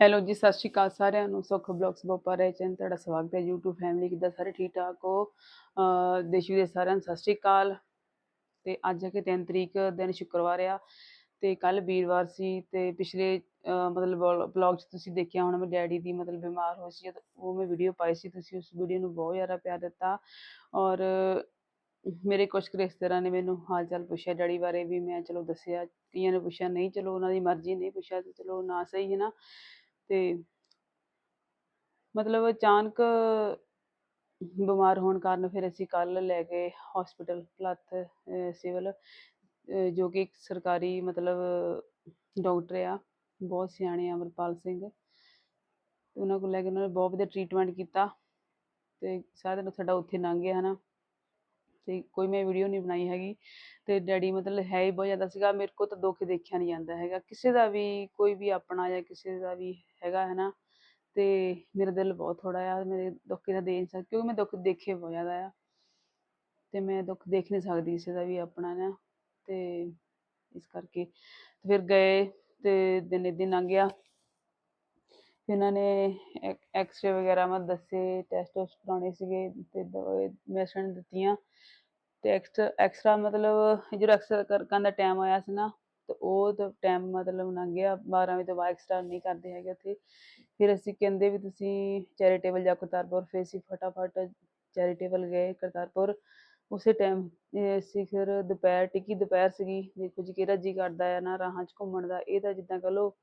Hello ਜੀ, ਸਤਿ ਸ਼੍ਰੀ ਅਕਾਲ ਸਾਰਿਆਂ ਨੂੰ। ਸੁਖ ਬਲੌਗਸ ਬੋਪਾਰੇ ਚੈਨਲ ਤੁਹਾਡਾ ਸਵਾਗਤ ਹੈ YouTube ਫੈਮਿਲੀ ਕਿੱਦਾਂ ਸਾਰੇ ਠੀਕ ਠਾਕ ਹੋ? ਅਹ ਦੇਸ਼ ਵਿਦੇਸ਼ ਸਾਰਿਆਂ ਨੂੰ ਸਤਿ ਸ਼੍ਰੀ ਅਕਾਲ। ਤੇ ਅੱਜ ਹੈ ਕਿ 3 ਤਰੀਕ, ਦਿਨ ਸ਼ੁੱਕਰਵਾਰ ਆ ਤੇ ਕੱਲ ਵੀਰਵਾਰ ਸੀ ਤੇ ਪਿਛਲੇ, ਅਹ ਮਤਲਬ ਬਲੌਗ 'ਚ ਤੁਸੀਂ ਦੇਖਿਆ ਹੋਣਾ ਮੇਰੇ ਡੈਡੀ ਦੀ ਮਤਲਬ ਬਿਮਾਰ ਹੋ ਸੀ, ਉਹ ਮੈਂ ਵੀਡੀਓ ਪਾਈ ਸੀ ਤੁਸੀਂ ਉਸ ਵੀਡੀਓ ਨੂੰ ਬਹੁਤ ਜ਼ਿਆਦਾ ਪਿਆਰ ਦਿੱਤਾ ਔਰ ਮੇਰੇ ਕੁਝ ਕੁ ਰਿਸ਼ਤੇਦਾਰਾਂ ਨੇ ਮੈਨੂੰ ਹਾਲ ਚਾਲ ਪੁੱਛਿਆ, ਡੈਡੀ ਬਾਰੇ ਵੀ ਮੈਂ ਚਲੋ ਦੱਸਿਆ, ਕਈਆਂ ਨੇ ਪੁੱਛਿਆ, ਨਹੀਂ ਚਲੋ ਉਹਨਾਂ ਦੀ ਮਰਜ਼ੀ, ਨਹੀਂ ਪੁੱਛਿਆ ਤੇ ਚਲੋ ਨਾ ਸਹੀ ਹੈ ਨਾ। ਤੇ ਮਤਲਬ ਅਚਾਨਕ ਬਿਮਾਰ ਹੋਣ ਕਾਰਨ ਫਿਰ ਅਸੀਂ ਕੱਲ ਲੈ ਗਏ ਹਸਪੀਟਲ ਭਲੱਥ ਸਿਵਲ ਜੋ ਕਿ ਇੱਕ ਸਰਕਾਰੀ ਮਤਲਬ ਡਾਕਟਰ ਆ, ਬਹੁਤ ਸਿਆਣੇ ਆ ਅਮਰਪਾਲ ਸਿੰਘ। ਉਹਨਾਂ ਕੋਲ ਲੈ ਕੇ ਉਹਨਾਂ ਨੇ ਬਹੁਤ ਵਧੀਆ ਟ੍ਰੀਟਮੈਂਟ ਕੀਤਾ ਤੇ ਸਾਰਾ ਦਿਨ ਸਾਡਾ ਉੱਥੇ ਲੰਘ ਗਿਆ, ਹਨਾ। ਤੇ ਕੋਈ ਮੈਂ ਵੀਡੀਓ ਨਹੀਂ ਬਣਾਈ ਹੈਗੀ ਤੇ ਡੈਡੀ ਮਤਲਬ ਹੈ ਹੀ ਬਹੁਤ ਜ਼ਿਆਦਾ ਸੀਗਾ, ਮੇਰੇ ਕੋਲ ਤਾਂ ਦੁੱਖ ਦੇਖਿਆ ਨਹੀਂ ਜਾਂਦਾ ਹੈਗਾ। ਕਿਸੇ ਦਾ ਵੀ ਕੋਈ ਵੀ ਆਪਣਾ ਜਾਂ ਕਿਸੇ ਦਾ ਵੀ ਹੈਗਾ, ਹੈ ਨਾ? ਤੇ ਮੇਰਾ ਦਿਲ ਬਹੁਤ ਥੋੜਾ ਆ ਮੇਰੇ ਦੁੱਖ ਕਿਹਦਾ ਦੇ ਨਹੀਂ ਸਕਦੀ, ਕਿਉਂਕਿ ਮੈਂ ਦੁੱਖ ਦੇਖੇ ਬਹੁਤ ਜ਼ਿਆਦਾ ਆ। ਤੇ ਮੈਂ ਦੁੱਖ ਦੇਖ ਨਹੀਂ ਸਕਦੀ ਕਿਸੇ ਦਾ ਵੀ ਆਪਣਾ ਨਾ? ਤੇ ਇਸ ਕਰਕੇ ਤੇ ਫਿਰ ਗਏ ਤੇ ਦਿਨ ਦਿਨ ਹੀ ਲੰਘ ਗਿਆ। ਫਿਰ ਇਹਨਾਂ ਨੇ ਐਕਸਰੇ ਵਗੈਰਾ ਮੈਂ ਦੱਸੇ, ਟੈਸਟ ਟੂਸਟ ਕਰਾਉਣੇ ਸੀਗੇ ਤੇ ਮੈਡੀਸਨ ਦਿੱਤੀਆਂ। ਤੇ ਐਕਸਟਰਾ ਐਕਸਟਰਾ ਮਤਲਬ ਜਦੋਂ ਐਕਸਰਾ ਕਰਨ ਦਾ ਟਾਈਮ ਆਇਆ ਸੀ ਨਾ ਤੇ ਉਹ ਤਾਂ ਟਾਈਮ ਮਤਲਬ ਲੰਘ ਗਿਆ 12 ਵਜੇ ਤੋਂ ਬਾਅਦ ਐਕਸਟਰਾ ਨਹੀਂ ਕਰਦੇ ਹੈਗੇ ਉੱਥੇ। ਫਿਰ ਅਸੀਂ ਕਹਿੰਦੇ ਵੀ ਤੁਸੀਂ ਚੈਰੀਟੇਬਲ ਜਾ ਕਰਤਾਰਪੁਰ, ਫਿਰ ਅਸੀਂ ਫਟਾਫਟ ਚੈਰੀਟੇਬਲ ਗਏ ਕਰਤਾਰਪੁਰ। ਉਸੇ ਟਾਈਮ ਅਸੀਂ ਫਿਰ ਦੁਪਹਿਰ, ਟਿੱਕੀ ਦੁਪਹਿਰ ਸੀਗੀ, ਦੇਖੋ ਜੀ ਕਿਹੜਾ ਜੀ ਕਰਦਾ ਆ ਨਾ ਰਾਹਾਂ 'ਚ ਘੁੰਮਣ ਦਾ। ਇਹ ਤਾਂ ਜਿੱਦਾਂ ਕਹ ਲਓ,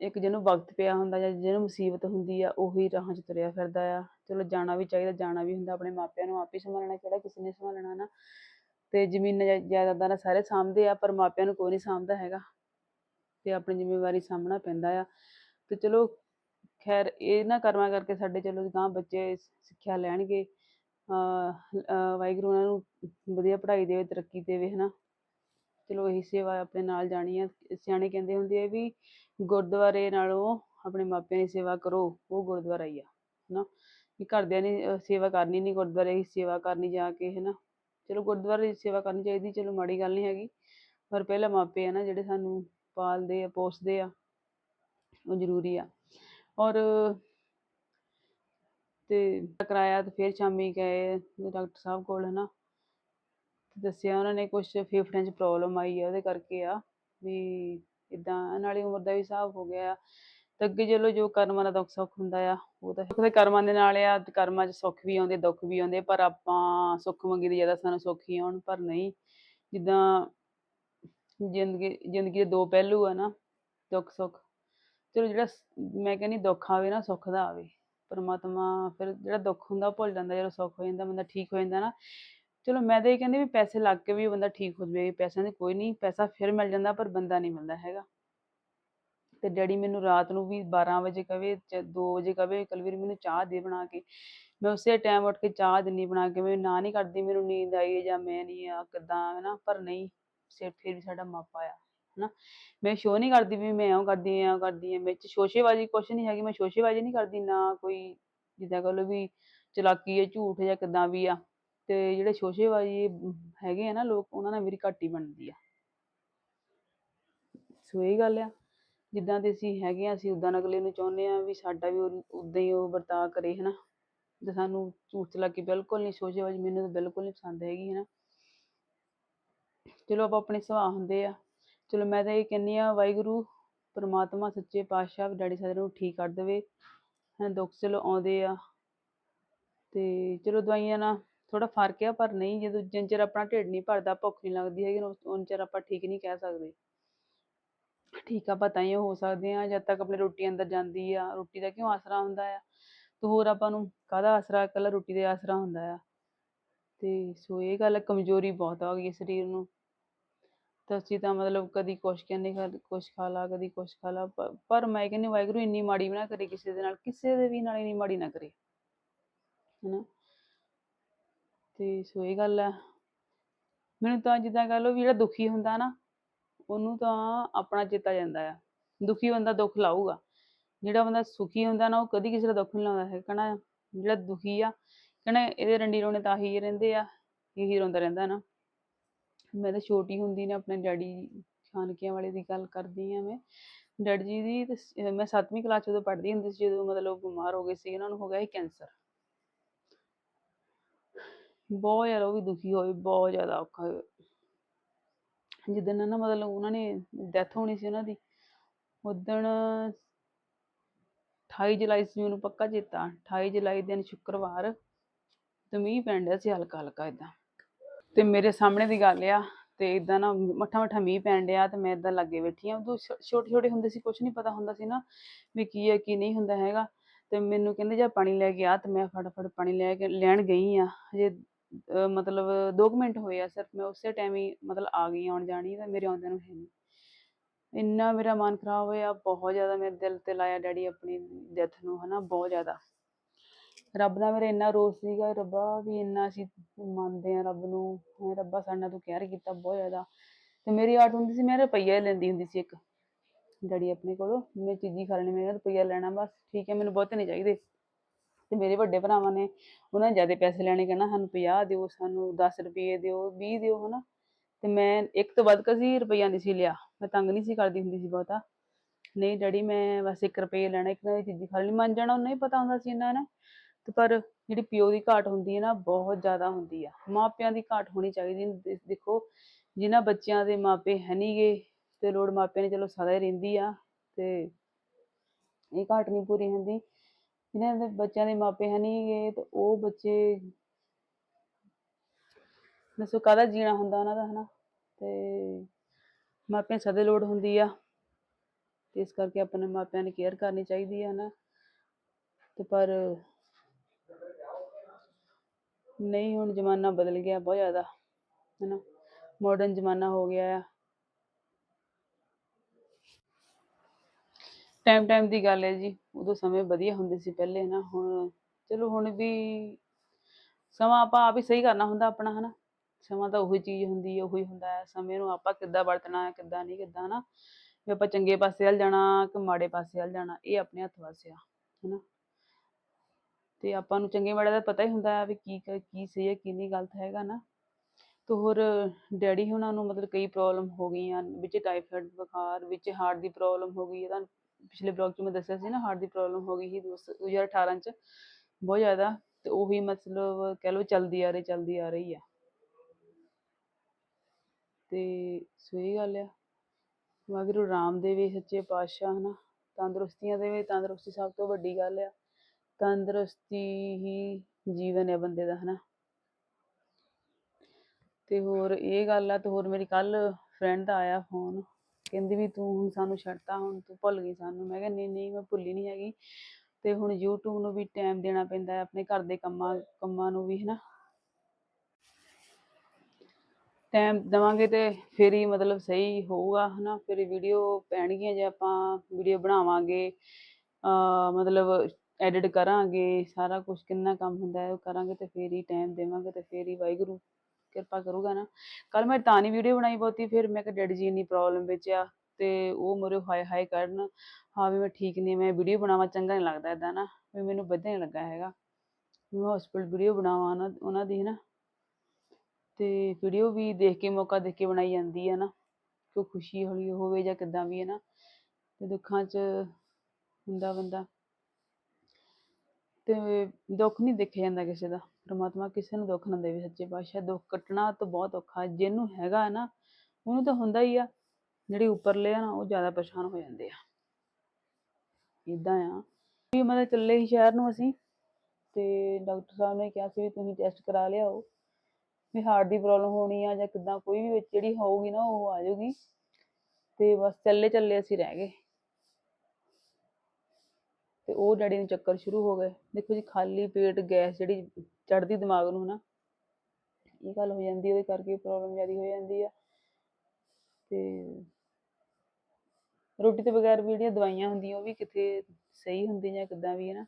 ਇੱਕ ਜਿਹਨੂੰ ਵਕਤ ਪਿਆ ਹੁੰਦਾ ਜਾਂ ਜਿਹਨੂੰ ਮੁਸੀਬਤ ਹੁੰਦੀ ਆ, ਉਹੀ ਰਾਹਾਂ 'ਚ ਤੁਰਿਆ ਫਿਰਦਾ ਆ। ਚਲੋ ਜਾਣਾ ਵੀ ਚਾਹੀਦਾ, ਜਾਣਾ ਵੀ ਹੁੰਦਾ, ਆਪਣੇ ਮਾਪਿਆਂ ਨੂੰ ਆਪ ਹੀ ਸੰਭਾਲਣਾ, ਕਿਹੜਾ ਕਿਸੇ ਨੇ ਸੰਭਾਲਣਾ ਨਾ। ਤੇ ਜ਼ਮੀਨ ਜਾਇਦਾਦਾਂ ਨਾਲ ਸਾਰੇ ਸਾਂਭਦੇ ਆ, ਪਰ ਮਾਪਿਆਂ ਨੂੰ ਕੋਈ ਨਹੀਂ ਸਾਂਭਦਾ ਹੈਗਾ। ਤੇ ਆਪਣੀ ਜ਼ਿੰਮੇਵਾਰੀ ਸਾਂਭਣਾ ਪੈਂਦਾ ਆ। ਤੇ ਚਲੋ, ਖੈਰ ਇਹਨਾਂ ਕਰਮਾਂ ਕਰਕੇ ਸਾਡੇ ਚਲੋ ਗਾਂ ਬੱਚੇ ਸਿੱਖਿਆ ਲੈਣਗੇ। ਵਾਹਿਗੁਰੂ ਉਹਨਾਂ ਨੂੰ ਵਧੀਆ ਪੜ੍ਹਾਈ ਦੇਵੇ, ਤਰੱਕੀ ਦੇਵੇ, ਹਨਾ। ਚਲੋ ਇਹੀ ਸੇਵਾ ਆਪਣੇ ਨਾਲ ਜਾਣੀ ਆ। ਸਿਆਣੇ ਕਹਿੰਦੇ ਹੁੰਦੇ ਆ ਵੀ ਗੁਰਦੁਆਰੇ ਨਾਲੋਂ ਆਪਣੇ ਮਾਪਿਆਂ ਦੀ ਸੇਵਾ ਕਰੋ, ਉਹ ਗੁਰਦੁਆਰਾ ਹੀ ਆ, ਹਨਾ। ਵੀ ਘਰਦਿਆਂ ਦੀ ਸੇਵਾ ਕਰਨੀ ਨਹੀਂ, ਗੁਰਦੁਆਰੇ ਹੀ ਸੇਵਾ ਕਰਨੀ ਜਾ ਕੇ, ਹਨਾ। ਚਲੋ ਗੁਰਦੁਆਰੇ ਦੀ ਸੇਵਾ ਕਰਨੀ ਚਾਹੀਦੀ, ਚਲੋ ਮਾੜੀ ਗੱਲ ਨਹੀਂ ਹੈਗੀ, ਪਰ ਪਹਿਲਾਂ ਮਾਪੇ ਆ ਨਾ ਜਿਹੜੇ ਸਾਨੂੰ ਪਾਲਦੇ ਆ, ਪੋਸਦੇ ਆ, ਉਹ ਜ਼ਰੂਰੀ ਆ। ਔਰ ਤੇ ਕਰਾਇਆ ਤੇ ਫਿਰ ਸ਼ਾਮੀ ਗਏ ਡਾਕਟਰ ਸਾਹਿਬ ਕੋਲ, ਹਨਾ। ਤੇ ਦੱਸਿਆ ਉਹਨਾਂ ਨੇ ਕੁਛ ਫੇਫੜਿਆਂ 'ਚ ਪ੍ਰੋਬਲਮ ਆਈ ਆ, ਉਹਦੇ ਕਰਕੇ ਆ, ਵੀ ਇਦਾਂ, ਨਾਲੇ ਉਮਰ ਦਾ ਵੀ ਹਿਸਾਬ ਹੋ ਗਿਆ। ਆ ਤੇ ਅੱਗੇ ਚਲੋ ਜੋ ਕਰਮਾਂ ਦਾ ਦੁੱਖ ਸੁੱਖ ਹੁੰਦਾ ਆ, ਉਹ ਤਾਂ ਉਹਦੇ ਕਰਮਾਂ ਦੇ ਨਾਲ ਆ ਕਰਮਾਂ 'ਚ ਸੁੱਖ ਵੀ ਆਉਂਦੇ, ਦੁੱਖ ਵੀ ਆਉਂਦੇ, ਪਰ ਆਪਾਂ ਸੁੱਖ ਮੰਗੀ ਦੇ ਜ਼ਿਆਦਾ ਸਾਨੂੰ ਸੁੱਖ ਹੀ ਆਉਣ, ਪਰ ਨਹੀਂ। ਜਿੱਦਾਂ ਜ਼ਿੰਦਗੀ ਜ਼ਿੰਦਗੀ ਦੇ ਦੋ ਪਹਿਲੂ ਆ ਨਾ, ਦੁੱਖ ਸੁੱਖ। ਚਲੋ ਜਿਹੜਾ ਮੈਂ ਕਹਿੰਦੀ ਦੁੱਖ ਆਵੇ ਨਾ, ਸੁੱਖ ਦਾ ਆਵੇ। ਪਰਮਾਤਮਾ ਫਿਰ ਜਿਹੜਾ ਦੁੱਖ ਹੁੰਦਾ ਉਹ ਭੁੱਲ ਜਾਂਦਾ, ਜਦੋਂ ਸੁੱਖ ਹੋ ਜਾਂਦਾ, ਬੰਦਾ ਠੀਕ ਹੋ ਜਾਂਦਾ ਨਾ। ਚਲੋ ਮੈਂ ਤਾਂ ਇਹ ਕਹਿੰਦੀ ਵੀ ਪੈਸੇ ਲੱਗ ਕੇ ਵੀ ਬੰਦਾ ਠੀਕ ਹੋ ਜਾਵੇ, ਪੈਸਿਆਂ ਦੀ ਕੋਈ ਨਹੀਂ, ਪੈਸਾ ਫਿਰ ਮਿਲ ਜਾਂਦਾ, ਪਰ ਬੰਦਾ ਨਹੀਂ ਮਿਲਦਾ ਹੈਗਾ। ਤੇ ਡੈਡੀ ਮੈਨੂੰ ਰਾਤ ਨੂੰ ਵੀ 12 ਵਜੇ ਕਵੇ 2 ਵਜੇ ਕਵੇ ਕਲਵੀਰ ਮੈਨੂੰ ਚਾਹ ਦੇ ਬਣਾ ਕੇ। ਮੈਂ ਉਸੇ ਟਾਈਮ ਉੱਠ ਕੇ ਚਾਹ ਦਿੰਨੀ ਬਣਾ ਕੇ ਮੈਂ ਨਾ ਨਹੀਂ ਕਰਦੀ, ਮੈਨੂੰ ਨੀਂਦ ਆਈ ਜਾਂ ਮੈਂ ਨਹੀਂ ਆ, ਕਿੱਦਾਂ ਹਨਾ, ਪਰ ਨਹੀਂ, ਸਿਰ ਫਿਰ ਵੀ ਸਾਡਾ ਮਾਪਾ ਆ, ਹਨਾ। ਮੈਂ ਸ਼ੋਅ ਨਹੀਂ ਕਰਦੀ ਵੀ ਮੈਂ ਇਉਂ ਕਰਦੀ ਐਂ ਕਰਦੀ ਆ ਵਿੱਚ ਸ਼ੋਸ਼ੇਬਾਜ਼ੀ ਕੁਛ ਨਹੀਂ ਹੈਗੀ, ਮੈਂ ਸ਼ੋਸ਼ੇਬਾਜ਼ੀ ਨਹੀਂ ਕਰਦੀ, ਨਾ ਕੋਈ ਜਿੱਦਾਂ ਕਹ ਲਓ ਵੀ ਚਲਾਕੀ ਹੈ ਝੂਠ ਜਾਂ ਕਿੱਦਾਂ ਵੀ ਆ, ਤੇ ਜਿਹੜੇ ਸ਼ੋਸ਼ੇਬਾਜ਼ੀ ਹੈਗੇ ਆ ਨਾ ਲੋਕ, ਉਹਨਾਂ ਨਾਲ ਮੇਰੀ ਘੱਟ ਬਣਦੀ ਆ। ਸੋ ਇਹ ਗੱਲ ਆ। ਜਿੱਦਾਂ ਦੇ ਅਸੀਂ ਹੈਗੇ ਆ ਅਸੀਂ ਉਦਾਂ ਅਗਲੇ ਨੂੰ ਚਾਹੁੰਦੇ ਆ ਵੀ ਸਾਡਾ ਵੀ ਉਦਾਂ ਹੀ ਉਹ ਵਰਤਾਅ ਕਰੇ, ਹਨਾ? ਤੇ ਸਾਨੂੰ ਝੂਠ ਚਲਾਕੀ ਬਿਲਕੁਲ ਨਹੀਂ ਸ਼ੋਸ਼ੇਬਾਜ਼ੀ ਮੈਨੂੰ ਤਾਂ ਬਿਲਕੁਲ ਨਹੀਂ ਪਸੰਦ ਹੈਗੀ, ਹਨਾ? ਚਲੋ ਆਪਾਂ ਆਪਣੇ ਸੁਭਾਅ ਹੁੰਦੇ ਆ। ਚਲੋ ਮੈਂ ਤਾਂ ਇਹ ਕਹਿੰਦੀ ਆ ਵਾਹਿਗੁਰੂ, ਪਰਮਾਤਮਾ, ਸੱਚੇ ਪਾਤਸ਼ਾਹ ਡੈਡੀ ਸਾਰਿਆਂ ਨੂੰ ਠੀਕ ਕਰ ਦੇਵੇ। ਹੈ ਦੁੱਖ ਚਲੋ ਆਉਂਦੇ ਆ। ਤੇ ਚਲੋ ਦਵਾਈਆਂ ਨਾਲ ਥੋੜਾ ਫ਼ਰਕ ਆ, ਪਰ ਨਹੀਂ, ਜਦੋਂ ਜਿੰਨ ਚਿਰ ਆਪਣਾ ਢਿੱਡ ਨਹੀਂ ਭਰਦਾ, ਭੁੱਖ ਨਹੀਂ ਲੱਗਦੀ ਹੈਗੀ ਉਨ ਚਿਰ ਆਪਾਂ ਠੀਕ ਨਹੀਂ ਕਹਿ ਸਕਦੇ। ਠੀਕ ਆ ਆਪਾਂ ਤਾਂ ਹੀ ਹੋ ਸਕਦੇ ਆ, ਜਦ ਤੱਕ ਆਪਣੀ ਰੋਟੀ ਅੰਦਰ ਜਾਂਦੀ ਆ, ਰੋਟੀ ਦਾ ਕਿਉਂ ਆਸਰਾ ਹੁੰਦਾ ਆ? ਤੇ ਹੋਰ ਆਪਾਂ ਨੂੰ ਕਾਹਦਾ ਆਸਰਾ, ਇਕੱਲਾ ਰੋਟੀ ਦਾ ਆਸਰਾ ਹੁੰਦਾ ਆ? ਤੇ ਸੋ ਇਹ ਗੱਲ ਕਮਜ਼ੋਰੀ ਬਹੁਤ ਆ ਗਈ ਸਰੀਰ ਨੂੰ। ਤਾਂ ਅਸੀਂ ਤਾਂ ਮਤਲਬ ਕਦੀ ਕੁਛ ਕਹਿੰਦੇ ਕਦੀ ਕੁਛ ਖਾ ਲਾ, ਕਦੀ ਕੁਛ ਖਾ ਲਾ, ਪ- ਪਰ ਮੈਂ ਕਹਿੰਦੀ ਵਾਹਿਗੁਰੂ ਇੰਨੀ ਮਾੜੀ ਵੀ ਨਾ ਕਰੇ ਕਿਸੇ ਦੇ ਨਾਲ, ਕਿਸੇ ਦੇ ਵੀ ਨਾਲ ਇੰਨੀ ਮਾੜੀ ਨਾ ਕਰੇ। ਹਨਾ? ਤੇ ਸੋ ਇਹ ਗੱਲ ਆ। ਮੈਨੂੰ ਤਾਂ ਜਿੱਦਾਂ ਕਹਿ ਲਓ ਵੀ ਜਿਹੜਾ ਦੁਖੀ ਹੁੰਦਾ ਨਾ ਉਹਨੂੰ ਤਾਂ ਆਪਣਾ ਚੇਤਾ ਜਾਂਦਾ ਆ। ਦੁਖੀ ਬੰਦਾ ਦੁੱਖ ਲਾਊਗਾ। ਜਿਹੜਾ ਬੰਦਾ ਸੁਖੀ ਹੁੰਦਾ ਨਾ, ਉਹ ਕਦੀ ਕਿਸੇ ਦਾ ਦੁੱਖ ਨਹੀਂ ਲਾਉਂਦਾ ਹੈ ਕਹਣਾ ਜਿਹੜਾ ਦੁਖੀ ਆ ਕਹਣਾ ਇਹਦੇ ਰੰਡੀ ਰੋਣੇ ਤਾਂ ਹੀ ਰਹਿੰਦੇ ਆ, ਇਹੀ ਰੋਂਦਾ ਰਹਿੰਦਾ ਨਾ। ਮੈਂ ਤਾਂ ਛੋਟੀ ਹੁੰਦੀ ਨੇ ਆਪਣੇ ਡੈਡੀ ਖਾਨਕੀਆਂ ਵਾਲੇ ਦੀ ਗੱਲ ਕਰਦੀ ਆ ਮੈਂ। ਡੈਡੀ ਜੀ ਦੀ ਤੇ ਮੈਂ 7ਵੀਂ ਕਲਾਸ ਚ ਉਦੋਂ ਪੜ੍ਹਦੀ ਹੁੰਦੀ ਸੀ, ਜਦੋਂ ਮਤਲਬ ਬਿਮਾਰ ਹੋ ਗਏ ਸੀ, ਇਹਨਾਂ ਨੂੰ ਹੋ ਗਿਆ ਸੀ ਕੈਂਸਰ। ਬਹੁਤ ਜ਼ਿਆਦਾ ਉਹ ਵੀ ਦੁਖੀ ਹੋਏ, ਬਹੁਤ ਜ਼ਿਆਦਾ ਔਖਾ ਹੋਏ। ਜਿੱਦਣ ਨਾ ਮਤਲਬ ਉਹਨਾਂ ਨੇ ਡੈਥ ਹੋਣੀ ਸੀ ਉਹਨਾਂ ਦੀ, ਉਦਣ 28 ਜੁਲਾਈ ਸੀ ਮੈਨੂੰ ਪੱਕਾ ਚੇਤਾ 28 ਜੁਲਾਈ ਦਿਨ ਸ਼ੁੱਕਰਵਾਰ ਤੇ ਮੀਂਹ ਪੈਣ ਡਿਆ ਸੀ ਹਲਕਾ ਹਲਕਾ ਏਦਾਂ। ਤੇ ਮੇਰੇ ਸਾਹਮਣੇ ਦੀ ਗੱਲ ਆ, ਤੇ ਇਦਾਂ ਨਾ ਮੱਠਾ ਮੱਠਾ ਮੀਂਹ ਪੈਣ ਡਿਆ ਤੇ ਮੈਂ ਇਦਾਂ ਲੱਗੇ ਬੈਠੀ ਆ, ਉਦੋਂ ਛੋਟੇ ਛੋਟੇ ਹੁੰਦੇ ਸੀ ਕੁਝ ਨਹੀਂ ਪਤਾ ਹੁੰਦਾ ਸੀ ਨਾ ਵੀ ਕੀ ਹੈ, ਕੀ ਨਹੀਂ ਹੁੰਦਾ ਹੈਗਾ। ਤੇ ਮੈਨੂੰ ਕਹਿੰਦੇ, ਜਾ ਪਾਣੀ ਲੈ ਕੇ ਆ, ਤੇ ਮੈਂ ਫਟਾਫਟ ਪਾਣੀ ਲੈ ਕੇ, ਲੈਣ ਗਈ ਆ, ਹਜੇ ਮਤਲਬ 2 ਮਿੰਟ ਹੋਏ ਆ ਸਿਰਫ, ਮੈਂ ਉਸੇ ਟਾਈਮ ਹੀ ਮਤਲਬ ਆ ਗਈ ਆਉਣ ਜਾਣੀ ਤੇ ਮੇਰੇ ਆਉਂਦਿਆਂ ਨੂੰ ਹੈ ਨਹੀਂ ਇੰਨਾ ਮੇਰਾ ਮਨ ਖਰਾਬ ਹੋਇਆ, ਬਹੁਤ ਜ਼ਿਆਦਾ ਮੇਰੇ ਦਿਲ ਤੇ ਲਾਇਆ ਡੈਡੀ ਆਪਣੀ ਡੈਥ ਨੂੰ, ਹਨਾ, ਬਹੁਤ ਜ਼ਿਆਦਾ। ਰੱਬ ਦਾ ਮੇਰਾ ਇੰਨਾ ਰੋਸ ਸੀਗਾ, ਰੱਬਾ ਵੀ ਇੰਨਾ ਅਸੀਂ ਮੰਨਦੇ ਆ ਰੱਬ ਨੂੰ, ਹੈਂ, ਰੱਬਾ ਸਾਡੇ ਨਾਲ ਤੂੰ ਕੇਅਰ ਕੀਤਾ ਬਹੁਤ ਜ਼ਿਆਦਾ। ਤੇ ਮੇਰੀ ਆਟ ਹੁੰਦੀ ਸੀ, ਮੈਂ ਰੁਪਈਆ ਲੈਂਦੀ ਹੁੰਦੀ ਸੀ ਇੱਕ। ਡੈਡੀ ਆਪਣੇ ਕੋਲੋਂ ਮੈਂ ਚੀਜ਼ੀ ਖਾ ਲੈਣੀ ਮੈਂ ਰੁਪਈਆ ਲੈਣਾ ਬਸ, ਠੀਕ ਹੈ, ਮੈਨੂੰ ਬਹੁਤੇ ਨਹੀਂ ਚਾਹੀਦੇ। ਤੇ ਮੇਰੇ ਵੱਡੇ ਭਰਾਵਾਂ ਨੇ ਉਹਨਾਂ ਨੇ ਜ਼ਿਆਦਾ ਪੈਸੇ ਲੈਣੇ, ਕਹਿਣਾ ਸਾਨੂੰ 50 ਦਿਓ, ਸਾਨੂੰ 10 ਰੁਪਏ ਦਿਓ 20 ਦਿਓ, ਹਨਾ। ਤੇ ਮੈਂ ਇੱਕ ਤੋਂ ਵੱਧ ਕਸੀ ਰੁਪਈਆ ਨਹੀਂ ਸੀ ਲਿਆ, ਮੈਂ ਤੰਗ ਨਹੀਂ ਸੀ ਕਰਦੀ ਹੁੰਦੀ ਸੀ ਬਹੁਤਾ। ਨਹੀਂ ਡੈਡੀ, ਮੈਂ ਬਸ 1 ਰੁਪਏ ਲੈਣਾ, ਇੱਕ ਨਵੀਂ ਚੀਜ਼ੀ ਖਾ ਮੰਨ ਜਾਣਾ ਉਹਨੂੰ ਨਹੀਂ ਪਤਾ ਹੁੰਦਾ ਸੀ ਇਹਨਾਂ ਨਾ ਤੇ ਪਰ ਜਿਹੜੀ ਪਿਓ ਦੀ ਘਾਟ ਹੁੰਦੀ ਹੈ ਨਾ, ਬਹੁਤ ਜ਼ਿਆਦਾ ਹੁੰਦੀ ਆ। ਮਾਪਿਆਂ ਦੀ ਘਾਟ ਹੋਣੀ ਚਾਹੀਦੀ ਦੇਖੋ ਜਿਨ੍ਹਾਂ ਬੱਚਿਆਂ ਦੇ ਮਾਪੇ ਹੈ ਨੀਗੇ ਤੇ ਲੋੜ ਮਾਪਿਆਂ ਨੇ ਚਲੋ ਸਦਾ ਹੀ ਰਹਿੰਦੀ ਆ, ਤੇ ਇਹ ਘਾਟ ਨਹੀਂ ਪੂਰੀ ਹੁੰਦੀ। ਜਿਨ੍ਹਾਂ ਦੇ ਬੱਚਿਆਂ ਦੇ ਮਾਪੇ ਹੈ ਨੀਗੇ ਤੇ ਉਹ ਬੱਚੇ ਦੱਸੋ ਕਾਹਦਾ ਜੀਣਾ ਹੁੰਦਾ ਉਹਨਾਂ ਦਾ, ਹਨਾ? ਤੇ ਮਾਪਿਆਂ ਸਦੇ ਲੋੜ ਹੁੰਦੀ ਆ। ਤੇ ਇਸ ਕਰਕੇ ਆਪਣੇ ਮਾਪਿਆਂ ਦੀ ਕੇਅਰ ਕਰਨੀ ਚਾਹੀਦੀ ਆ, ਹਨਾ? ਤੇ ਪਰ ਨਹੀਂ, ਹੁਣ ਜ਼ਮਾਨਾ ਬਦਲ ਗਿਆ ਬਹੁਤ ਜ਼ਿਆਦਾ, ਹਨਾ? ਮਾਡਰਨ ਜ਼ਮਾਨਾ ਹੋ ਗਿਆ ਆ। ਟਾਈਮ ਟਾਈਮ ਦੀ ਗੱਲ ਹੈ ਜੀ। ਉਦੋਂ ਸਮੇਂ ਵਧੀਆ ਹੁੰਦੇ ਸੀ ਪਹਿਲੇ ਹਨਾ ਹੁਣ ਚਲੋ ਹੁਣ ਵੀ ਸਮਾਂ ਆਪਾਂ ਆਪ ਹੀ ਸਹੀ ਕਰਨਾ ਹੁੰਦਾ ਆਪਣਾ, ਹਨਾ। ਸਮਾਂ ਤਾਂ ਉਹੀ ਚੀਜ਼ ਹੁੰਦੀ ਹੈ, ਉਹੀ ਹੁੰਦਾ ਹੈ। ਸਮੇਂ ਨੂੰ ਆਪਾਂ ਕਿੱਦਾਂ ਵਰਤਣਾ ਹੈ ਕਿੱਦਾਂ ਨਹੀਂ, ਕਿੱਦਾਂ, ਹਨਾ। ਵੀ ਆਪਾਂ ਚੰਗੇ ਪਾਸੇ ਵੱਲ ਜਾਣਾ ਕਿ ਮਾੜੇ ਪਾਸੇ ਵੱਲ ਜਾਣਾ, ਇਹ ਆਪਣੇ ਹੱਥ ਵਾਸਤੇ ਆ, ਹਨਾ। ਤੇ ਆਪਾਂ ਨੂੰ ਚੰਗੇ ਮਾੜੇ ਦਾ ਪਤਾ ਹੀ ਹੁੰਦਾ ਹੈ ਵੀ ਕੀ ਕੀ ਸਹੀ ਹੈ, ਕੀ ਨਹੀਂ, ਗਲਤ ਹੈਗਾ ਨਾ। ਤੇ ਹੋਰ ਡੈਡੀ ਹੁਣਾਂ ਨੂੰ ਮਤਲਬ ਕਈ ਪ੍ਰੋਬਲਮ ਹੋ ਗਈਆਂ, ਵਿੱਚ ਟਾਈਫਾਇਡ ਬੁਖਾਰ, ਵਿੱਚ ਹਾਰਟ ਦੀ ਪ੍ਰੋਬਲਮ ਹੋ ਗਈ ਹੈ ਤੁਹਾਨੂੰ ਪਿਛਲੇ ਬਲੌਗ 'ਚ ਮੈਂ ਦੱਸਿਆ ਸੀ ਨਾ ਹਾਰਟ ਦੀ ਪ੍ਰੋਬਲਮ ਹੋ ਗਈ ਸੀ 2018 'ਚ। ਬਹੁਤ ਜ਼ਿਆਦਾ, ਤੇ ਉਹੀ ਮਤਲਬ ਕਹਿ ਲਓ ਚੱਲਦੀ ਆ ਰਹੀ, ਚੱਲਦੀ ਆ ਰਹੀ ਆ। ਤੇ ਸੋ ਗੱਲ ਆ। ਵਾਹਿਗੁਰੂ ਰਾਮ ਦੇਵੇ ਸੱਚੇ ਪਾਤਸ਼ਾਹ ਹਨਾ। ਤੰਦਰੁਸਤੀਆਂ ਦੇ ਦੇਵੇ ਤੰਦਰੁਸਤੀ ਸਭ ਤੋਂ ਵੱਡੀ ਗੱਲ ਆ। ਤੰਦਰੁਸਤੀ ਹੀ ਜੀਵਨ ਹੈ ਬੰਦੇ ਦਾ ਹਨਾ। ਤੇ ਹੋਰ ਇਹ ਗੱਲ ਆ, ਤੇ ਹੋਰ ਮੇਰੀ ਕੱਲ ਫਰੈਂਡ ਦਾ ਆਇਆ ਫੋਨ ਕਹਿੰਦੀ ਵੀ ਤੂੰ ਹੁਣ ਸਾਨੂੰ ਛੱਡਤਾ, ਹੁਣ ਤੂੰ ਭੁੱਲ ਗਈ ਸਾਨੂੰ। ਮੈਂ ਕਿਹਾ, ਨਹੀਂ ਨਹੀਂ, ਮੈਂ ਭੁੱਲੀ ਨਹੀਂ ਹੈਗੀ। ਤੇ ਹੁਣ YouTube ਨੂੰ ਵੀ ਟਾਈਮ ਦੇਣਾ ਪੈਂਦਾ ਹੈ, ਆਪਣੇ ਘਰ ਦੇ ਕੰਮਾਂ ਕੰਮਾਂ ਨੂੰ ਵੀ, ਹਨਾ? ਟਾਈਮ ਦੇਵਾਂਗੇ ਤੇ ਫਿਰ ਹੀ ਮਤਲਬ ਸਹੀ ਹੋਊਗਾ, ਹਨਾ? ਫਿਰ ਵੀਡੀਓ ਪੈਣਗੀਆਂ ਜੇ ਆਪਾਂ ਵੀਡੀਓ ਬਣਾਵਾਂਗੇ, ਅਹ ਮਤਲਬ ਐਡਿਟ ਕਰਾਂਗੇ, ਸਾਰਾ ਕੁਝ ਕਿੰਨਾ ਕੰਮ ਹੁੰਦਾ ਹੈ, ਉਹ ਕਰਾਂਗੇ ਤੇ ਫਿਰ ਹੀ ਟਾਈਮ ਦੇਵਾਂਗੇ ਤੇ ਫਿਰ ਹੀ ਵਾਹਿਗੁਰੂ। ਕਿਰਪਾ ਕਰੂਗਾ ਨਾ। ਕੱਲ ਮੈਂ ਤਾਂ ਨਹੀਂ ਵੀਡੀਓ ਬਣਾਈ ਬਹੁਤੀ, ਫਿਰ ਮੈਂ ਕਿਹਾ, ਡੈਡੀ ਜੀ, ਇੰਨੀ ਪ੍ਰੋਬਲਮ ਵਿੱਚ ਆ। ਤੇ ਉਹ ਮੇਰੇ ਹਾਏ ਹਾਏ ਕਰਨ, ਹਾਂ ਵੀ ਮੈਂ ਠੀਕ ਨਹੀਂ ਮੈਂ ਵੀਡੀਓ ਬਣਾਵਾਂ, ਚੰਗਾ ਨਹੀਂ ਲੱਗਦਾ ਇਦਾਂ ਨਾ। ਵੀ ਮੈਨੂੰ ਵਧੀਆ ਨਹੀਂ ਲੱਗਾ ਹੈਗਾ। ਵੀ ਮੈਂ ਹਸਪੀਟਲ ਵੀਡੀਓ ਬਣਾਵਾਂ ਉਹਨਾਂ ਉਹਨਾਂ ਦੀ, ਹਨਾ? ਤੇ ਵੀਡੀਓ ਵੀ ਦੇਖ ਕੇ, ਮੌਕਾ ਦੇਖ ਕੇ ਬਣਾਈ ਜਾਂਦੀ ਹੈ ਨਾ। ਕੋਈ ਖੁਸ਼ੀ ਹੌਲੀ ਹੋਵੇ ਜਾਂ ਕਿਦਾਂ ਵੀ ਹੈ ਨਾ ਤੇ ਦੁੱਖਾਂ 'ਚ ਹੁੰਦਾ ਬੰਦਾ। ਤੇ ਦੁੱਖ ਨਹੀਂ ਦੇਖਿਆ ਜਾਂਦਾ ਕਿਸੇ ਦਾ। ਪ੍ਰਮਾਤਮਾ ਕਿਸੇ ਨੂੰ ਦੁੱਖ ਨਾ ਦੇਵੇ, ਸੱਚੇ ਪਾਤਸ਼ਾਹ, ਦੁੱਖ ਕੱਟਣਾ ਤਾਂ ਬਹੁਤ ਔਖਾ, ਜਿਹਨੂੰ ਹੈਗਾ ਨਾ, ਉਹਨੂੰ ਤਾਂ ਹੁੰਦਾ ਹੀ ਆ, ਜਿਹੜੇ ਉੱਪਰਲੇ ਆ ਨਾ, ਉਹ ਜ਼ਿਆਦਾ ਪਰੇਸ਼ਾਨ ਹੋ ਜਾਂਦੇ ਆ। ਇਦਾਂ ਆ। ਵੀ ਮਤਲਬ ਚੱਲੇ ਸੀ ਸ਼ਹਿਰ ਨੂੰ ਅਸੀਂ, ਤੇ ਡਾਕਟਰ ਸਾਹਿਬ ਨੇ ਕਿਹਾ ਸੀ ਵੀ ਤੁਸੀਂ ਟੈਸਟ ਕਰਾ ਲਿਆਓ, ਵੀ ਹਾਰਟ ਦੀ ਪ੍ਰੋਬਲਮ ਹੋਣੀ ਆ ਜਾਂ ਕਿੱਦਾਂ, ਕੋਈ ਵੀ ਵਿੱਚ ਜਿਹੜੀ ਹੋਊਗੀ ਨਾ, ਉਹ ਆ ਜਾਊਗੀ। ਤੇ ਬਸ ਚੱਲੇ ਚੱਲੇ ਅਸੀਂ ਰਹਿ ਗਏ। ਤੇ ਉਹ ਡੈਡੀ ਨੂੰ ਚੱਕਰ ਸ਼ੁਰੂ ਹੋ ਗਏ। ਦੇਖੋ ਜੀ, ਖਾਲੀ ਪੇਟ ਗੈਸ ਜਿਹੜੀ ਚੜਦੀ ਦਿਮਾਗ ਨੂੰ ਹਨਾ। ਇਹ ਗੱਲ ਹੋ ਜਾਂਦੀ, ਉਹਦੇ ਕਰਕੇ ਪ੍ਰੋਬਲਮ ਜ਼ਿਆਦਾ ਹੋ ਜਾਂਦੀ ਆ। ਤੇ ਰੋਟੀ ਤੋਂ ਬਗੈਰ ਵੀ ਜਿਹੜੀਆਂ ਦਵਾਈਆਂ ਹੁੰਦੀਆਂ, ਉਹ ਵੀ ਕਿਤੇ ਸਹੀ ਹੁੰਦੀਆਂ ਜਾਂ ਕਿੱਦਾਂ ਵੀ ਹੈ ਨਾ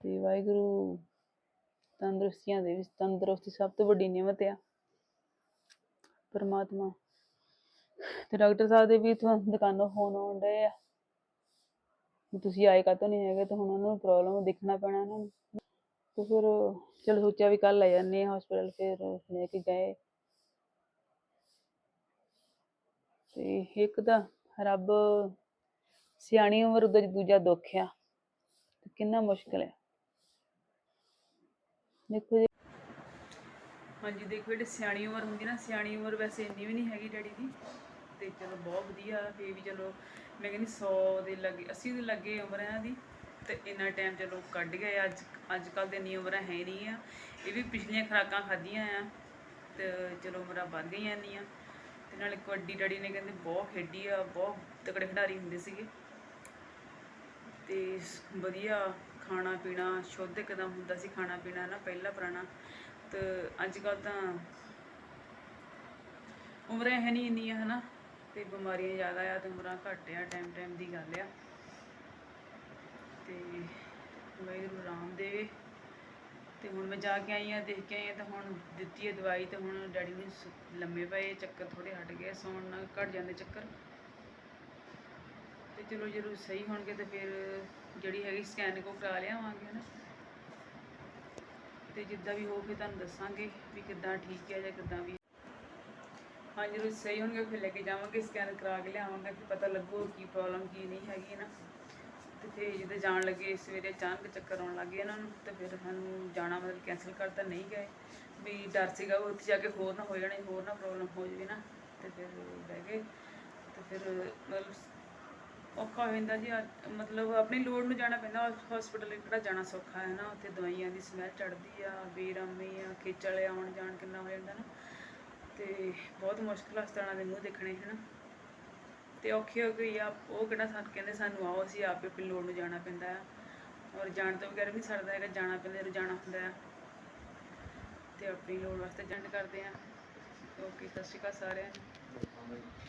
ਤੇ ਵਾਹਿਗੁਰੂ ਤੰਦਰੁਸਤੀਆਂ ਦੇ ਵਿੱਚ, ਤੰਦਰੁਸਤੀ ਸਭ ਤੋਂ ਵੱਡੀ ਨਿਮਤ ਆ। ਪਰਮਾਤਮਾ ਤੇ ਡਾਕਟਰ ਸਾਹਿਬ ਦੇ ਵੀ ਇੱਥੋਂ ਦੁਕਾਨੋਂ ਫੋਨ ਆਉਣ ਡਏ ਆ। ਤੁਸੀਂ ਆਏ ਕਾਹਤੋਂ ਨਹੀਂ ਹੈਗੇ, ਤਾਂ ਹੁਣ ਉਹਨਾਂ ਨੂੰ ਪ੍ਰੋਬਲਮ ਦੇਖਣਾ ਪੈਣਾ ਉਹਨਾਂ ਨੂੰ। ਤੇ ਫਿਰ ਚਲੋ ਸੋਚਿਆ ਵੀ ਕੱਲ ਲੈ ਜਾਂਦੇ ਆ ਹਸਪੀਟਲ ਫਿਰ ਲੈ ਕੇ ਗਏ। ਤੇ ਇੱਕ ਤਾਂ ਰੱਬ ਸਿਆਣੀ ਉਮਰ ਉਹਦਾ ਦੂਜਾ ਦੁੱਖ ਆ। ਤੇ ਕਿੰਨਾ ਮੁਸ਼ਕਲ ਹੈ ਦੇਖੋ ਜੀ। ਹਾਂਜੀ, ਦੇਖੋ ਜਿਹੜੀ ਸਿਆਣੀ ਉਮਰ ਹੁੰਦੀ ਨਾ, ਸਿਆਣੀ ਉਮਰ ਵੈਸੇ ਇੰਨੀ ਵੀ ਨਹੀਂ ਹੈਗੀ ਡੈਡੀ ਦੀ। ਤੇ ਚਲੋ ਬਹੁਤ ਵਧੀਆ ਫੇ ਵੀ ਚਲੋ ਮੈਂ ਕਹਿੰਦੀ 100 ਦੇ ਲੱਗੇ 80 ਦੇ ਲੱਗੇ ਉਮਰ ਹੈ ਇਹਨਾਂ ਦੀ। ਤੇ ਇੰਨਾ ਟਾਈਮ ਚਲੋ ਕੱਢ ਗਏ। ਅੱਜ ਅੱਜ ਕੱਲ ਦੇ ਇੰਨੀ ਉਮਰਾਂ ਹੈ ਨਹੀਂ ਆ। ਇਹ ਵੀ ਪਿਛਲੀਆਂ ਖੁਰਾਕਾਂ ਖਾਧੀਆਂ ਆ ਤੇ ਚਲੋ ਉਮਰਾਂ ਵੱਧ ਗਈਆਂ ਇੰਨੀਆਂ। ਤੇ ਨਾਲੇ ਕਬੱਡੀ ਡੈਡੀ ਨੇ ਕਹਿੰਦੇ ਬਹੁਤ ਖੇਡੀ ਆ, ਬਹੁਤ ਤਕੜੇ ਖਿਡਾਰੀ ਹੁੰਦੇ ਸੀਗੇ। ਤੇ ਵਧੀਆ ਖਾਣਾ ਪੀਣਾ ਸ਼ੁੱਧ ਇੱਕਦਮ ਹੁੰਦਾ ਸੀ ਖਾਣਾ ਪੀਣਾ ਨਾ ਪਹਿਲਾ ਪੁਰਾਣਾ। ਤੇ ਅੱਜ ਕੱਲ ਤਾਂ ਉਮਰਾਂ ਹੈ ਨਹੀਂ ਇੰਨੀਆਂ, ਹਨਾ। ਤੇ ਬਿਮਾਰੀਆਂ ਜ਼ਿਆਦਾ ਆ ਤੇ ਉਮਰਾਂ ਘੱਟ ਆ ਟਾਈਮ ਟਾਈਮ ਦੀ ਗੱਲ ਆ। ਤੇ ਵਾਹਿਗੁਰੂ ਆਰਾਮ ਦੇਵੇ। ਤੇ ਹੁਣ ਮੈਂ ਜਾ ਕੇ ਆਈ ਆ ਦੇਖ ਕੇ ਆਈ ਆ ਤਾਂ ਹੁਣ ਦਿੱਤੀ ਹੈ ਦਵਾਈ ਤੇ ਹੁਣ ਡੈਡੀ ਨੂੰ ਲੰਮੇ ਪਏ ਚੱਕਰ ਥੋੜੇ ਹਟ ਗਏ ਸੌਣ ਨਾਲ ਘਟ ਜਾਂਦੇ ਚੱਕਰ। ਤੇ ਚਲੋ ਜਦੋਂ ਸਹੀ ਹੋਣਗੇ ਤੇ ਫਿਰ ਜਿਹੜੀ ਹੈਗੀ ਸਕੈਨ ਕੋ ਕਰਾ ਲਿਆਵਾਂਗੇ ਨਾ ਤੇ ਜਿੱਦਾਂ ਵੀ ਹੋਊ ਫਿਰ ਤੁਹਾਨੂੰ ਦੱਸਾਂਗੇ ਵੀ ਕਿੱਦਾਂ ਠੀਕ ਹੈ ਜਾਂ ਕਿੱਦਾਂ ਵੀ। ਹਾਂ ਜਦੋਂ ਸਹੀ ਹੋਣਗੇ ਫਿਰ ਲੈ ਕੇ ਜਾਵਾਂਗੇ ਸਕੈਨ ਕਰਾ ਕੇ ਲਿਆਵਾਂਗੇ ਕਿ ਪਤਾ ਲੱਗੂ ਕੀ ਪ੍ਰੋਬਲਮ ਕੀ ਨਹੀਂ ਹੈਗੀ ਨਾ ਤੇ ਫਿਰ ਜਦੋਂ ਜਾਣ ਲੱਗੇ, ਸਵੇਰੇ ਅਚਾਨਕ ਚੱਕਰ ਆਉਣ ਲੱਗੇ ਇਹਨਾਂ ਨੂੰ ਤੇ ਫਿਰ ਸਾਨੂੰ ਜਾਣਾ ਮਤਲਬ ਕੈਂਸਲ ਕਰਤਾ, ਨਹੀਂ ਗਏ। ਵੀ ਡਰ ਸੀਗਾ ਵੀ ਉੱਥੇ ਜਾ ਕੇ ਹੋਰ ਨਾ ਹੋ ਜਾਣੇ, ਹੋਰ ਨਾ ਪ੍ਰੋਬਲਮ ਹੋ ਜਾਵੇ ਨਾ, ਤੇ ਫਿਰ ਬਹਿ ਗਏ। ਤੇ ਫਿਰ ਮਤਲਬ ਔਖਾ ਹੋ ਜਾਂਦਾ ਜੀ ਮਤਲਬ ਆਪਣੀ ਲੋੜ ਨੂੰ ਜਾਣਾ ਪੈਂਦਾ ਹਸਪੀਟਲ ਕਿਹੜਾ ਜਾਣਾ ਸੌਖਾ ਹੈ ਨਾ, ਉੱਥੇ ਦਵਾਈਆਂ ਦੀ ਸਮੈਲ ਚੜਦੀ ਆ, ਬੇਰਾਮੀ ਆ, ਖੇਚਲ ਆਉਣ ਜਾਣ ਕਿੰਨਾ ਹੋ ਜਾਂਦਾ ਨਾ। ਤੇ ਬਹੁਤ ਮੁਸ਼ਕਿਲ ਹਸਪਤਾਲਾਂ ਦੇ ਮੂੰਹ ਦੇਖਣੇ ਹਨ ਤੇ ਔਖੀ ਹੋ ਗਈ ਆ। ਉਹ ਕਿਹੜਾ ਸਾਨੂੰ ਕਹਿੰਦੇ ਸਾਨੂੰ ਆਓ, ਅਸੀਂ ਆਪੇ ਆਪਣੀ ਲੋੜ ਨੂੰ ਜਾਣਾ ਪੈਂਦਾ ਆ। ਔਰ ਜਾਣ ਤੋਂ ਬਗੈਰ ਵੀ ਸਰਦਾ ਹੈਗਾ, ਜਾਣਾ ਪੈਂਦਾ, ਰੋਜ਼ਾਨਾ ਹੁੰਦਾ ਆ। ਤੇ ਆਪਣੀ ਲੋੜ ਵਾਸਤੇ ਜੰਡ ਕਰਦੇ ਆ। ਓਕੇ, ਸਤਿ ਸ਼੍ਰੀ ਅਕਾਲ ਸਾਰਿਆਂ ਨੂੰ।